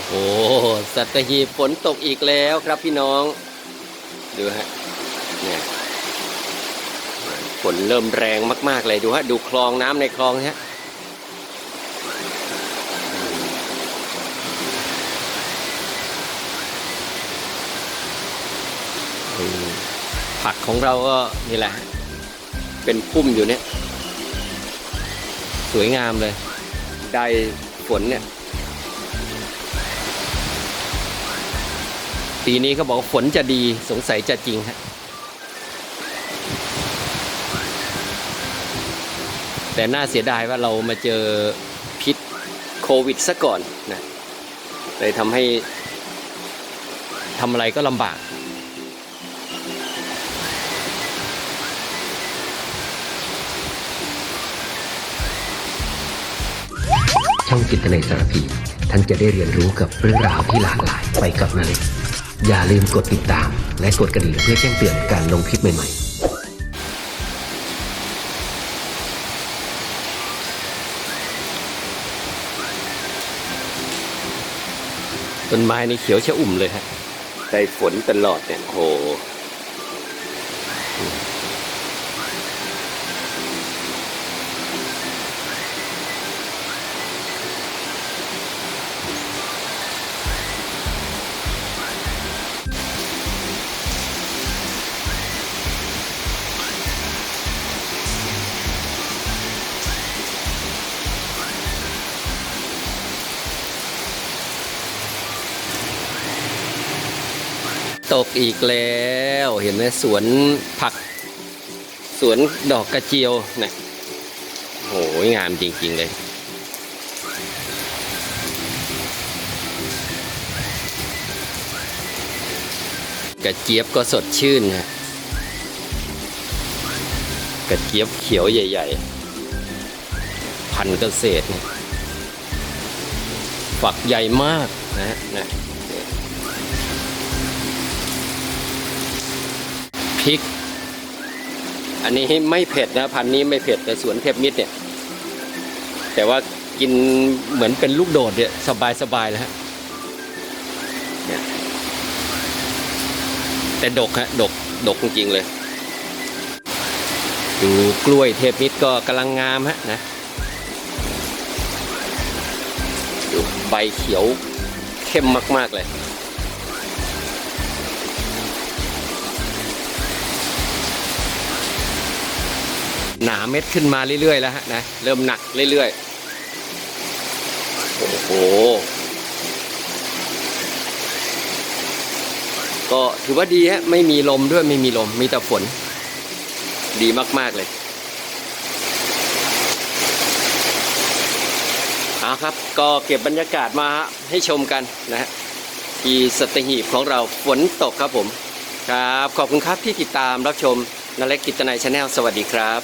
อ้โห สัตหีบฝนตกอีกแล้วครับพี่น้อง ดูฮะ เนี่ยฝนเริ่มแรงมากๆเลยดูฮะ ดูคลองน้ำในคลองฮะอืมผักของเราก็นี่แหละ เป็นพุ่มอยู่เนี่ย สวยงามเลย ได้ฝนเนี่ย ปีนี้เขาบอกว่าฝนจะดีสงสัยจะจริงฮะแต่น่าเสียดายว่าเรามาเจอพิษโควิดซะก่อนนะเลยทำให้ทำอะไรก็ลำบาก ช่องจิตในสารพีท่านจะได้เรียนรู้กับเรื่องราวที่หลากหลายไปกับนาเล็ก อย่าลืมกดติดตาม และกดกระดิ่งเพื่อแจ้งเตือนการลงคลิปใหม่ๆต้นไม้นี่เขียวชะอุ่มเลยฮะได้ฝนตลอดเนี่ยโห ตกอีกแล้ว เห็นไหมสวนผัก สวนดอกกระเจียวนะโหยงามจริง ๆ เลย กระเจี๊ยบก็สดชื่นนะกระเจี๊ยบเขียวใหญ่ ๆ พันธุ์เกษตร ฝักใหญ่มากนะฮะนะ ริก อันนี้ไม่เผ็ดนะพันนี้ไม่เผ็ดแต่สวนเทพมิตรเนี่ย แต่ว่ากินเหมือนเป็นลูกโดดเนี่ยสบายสบายๆแล้วฮะเนี่ยแต่ดกฮะดกดกจริงๆเลยดูกล้วยเทพมิตรก็กำลังงามฮะนะดูใบเขียวเข้มมาก ๆ เลย หนาเม็ดขึ้นมาเรื่อยๆแล้วฮะนะเริ่มหนักเรื่อยๆ โอ้โห ก็ถือว่าดีฮะไม่มีลมด้วยไม่มีลมมีแต่ฝน ดีมากๆเลยเอาครับ ก็เก็บบรรยากาศมาให้ชมกันนะฮะที่สตหีบของเราฝนตกครับผม ครับ ขอบคุณครับที่ติดตามรับชมนเล็กกิจนายชาแนลสวัสดีครับ